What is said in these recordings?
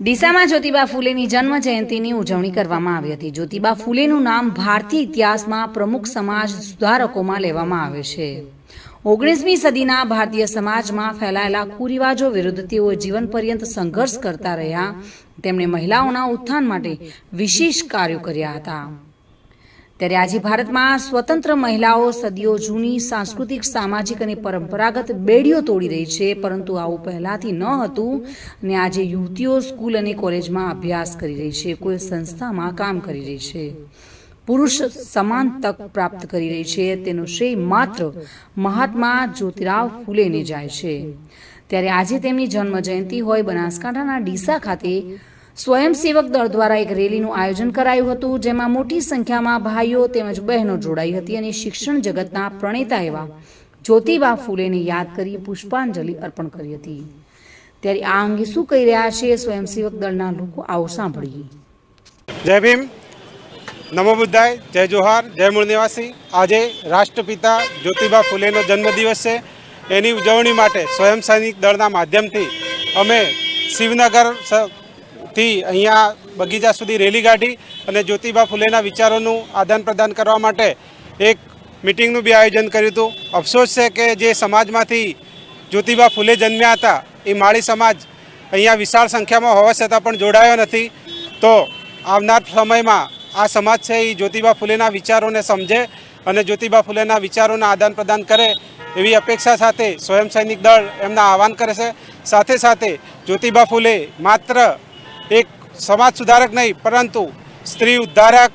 ડીસામાં જ્યોતિબા ફૂલેની જન્મ જયંતિની ઉજવણી કરવામાં આવી હતી. જ્યોતિબા ફૂલેનું નામ ભારતીય ઇતિહાસમાં પ્રમુખ સમાજ સુધારકોમાં લેવામાં આવે છે. ઓગણીસમી સદીના ભારતીય સમાજમાં ફેલાયેલા કુરિવાજો વિરુદ્ધ તેઓ જીવન પર્યંત સંઘર્ષ કરતા રહ્યા. તેમણે મહિલાઓના ઉત્થાન માટે વિશેષ કાર્યો કર્યા હતા. ત્યારે આજે ભારતમાં સ્વતંત્ર મહિલાઓ સદીઓ જૂની સાંસ્કૃતિક, સામાજિક અને પરંપરાગત બેડીઓ તોડી રહી છે. પરંતુ આવું પહેલાંથી ન હતું અને આજે યુવતીઓ સ્કૂલ અને કોલેજમાં અભ્યાસ કરી રહી છે. કોઈ સંસ્થામાં કામ કરી રહી છે. પુરુષ સમાન તક પ્રાપ્ત કરી રહી છે. તેનો શ્રેય માત્ર મહાત્મા જ્યોતિરાવ ફૂલેને જાય છે. ત્યારે આજે તેમની જન્મ જયંતિ હોય બનાસકાંઠાના ડીસા ખાતે સ્વયંસેવક દળ દ્વારા એક રેલીનું આયોજન કરાયું હતું, જેમાં મોટી સંખ્યામાં ભાઈઓ તેમજ બહેનો જોડાઈ હતી અને શિક્ષણ જગતના પ્રણેતા એવા જ્યોતિબા ફૂલેને યાદ કરી પુષ્પાંજલિ અર્પણ કરી હતી. ત્યારે આ અંગે શું કહી રહ્યા છે સ્વયંસેવક દળના લોકો આવો સાંભળીએ. જય ભીમ. નમો બુદ્ધાય. જય જોહાર. જય મૂળ નિવાસી. આજે રાષ્ટ્રપિતા જ્યોતિબા ફૂલેનો જન્મદિવસ છે. એની ઉજવણી માટે સ્વયં સૈનિક દળના માધ્યમથી અમે શિવનગર થી અહીંયા બગીચા સુધી રેલી કાઢી અને જ્યોતિબા ફૂલેના વિચારોનું આદાન પ્રદાન કરવા માટે એક મિટિંગનું બી આયોજન કર્યું હતું. અફસોસ છે કે જે સમાજમાંથી જ્યોતિબા ફૂલે જન્મ્યા હતા, એ માળી સમાજ અહીંયા વિશાળ સંખ્યામાં હોવા છતાં પણ જોડાયો નથી. તો આવનાર સમયમાં આ સમાજ છે એ જ્યોતિબા ફૂલેના વિચારોને સમજે અને જ્યોતિબા ફૂલેના વિચારોના આદાન પ્રદાન કરે એવી અપેક્ષા સાથે સ્વયં સૈનિક દળ એમના આહવાન કરે છે. સાથે સાથે જ્યોતિબા ફૂલે માત્ર એક સમાજ સુધારક નહીં, પરંતુ સ્ત્રી ઉદ્ધારક,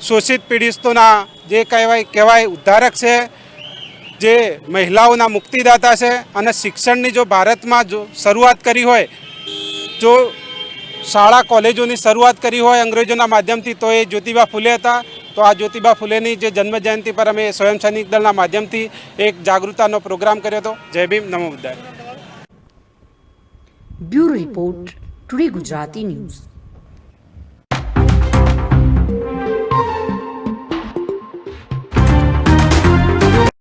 શોષિત પીડિતોના જે કહેવાય કહેવાય ઉદ્ધારક છે, જે મહિલાઓના મુક્તિદાતા છે અને શિક્ષણની જો ભારતમાં જો શરૂઆત કરી હોય, જો શાળા કોલેજોની શરૂઆત કરી હોય અંગ્રેજોના માધ્યમથી, તો એ જ્યોતિબા ફૂલે હતા. તો આ જ્યોતિબા ફૂલેની જે જન્મજયંતિ પર અમે સ્વયંસૈનિક દળના માધ્યમથી એક જાગૃતતાનો પ્રોગ્રામ કર્યો હતો. જય ભીમ, નમો બુદ્ધાય. Bureau report. Today Gujarati news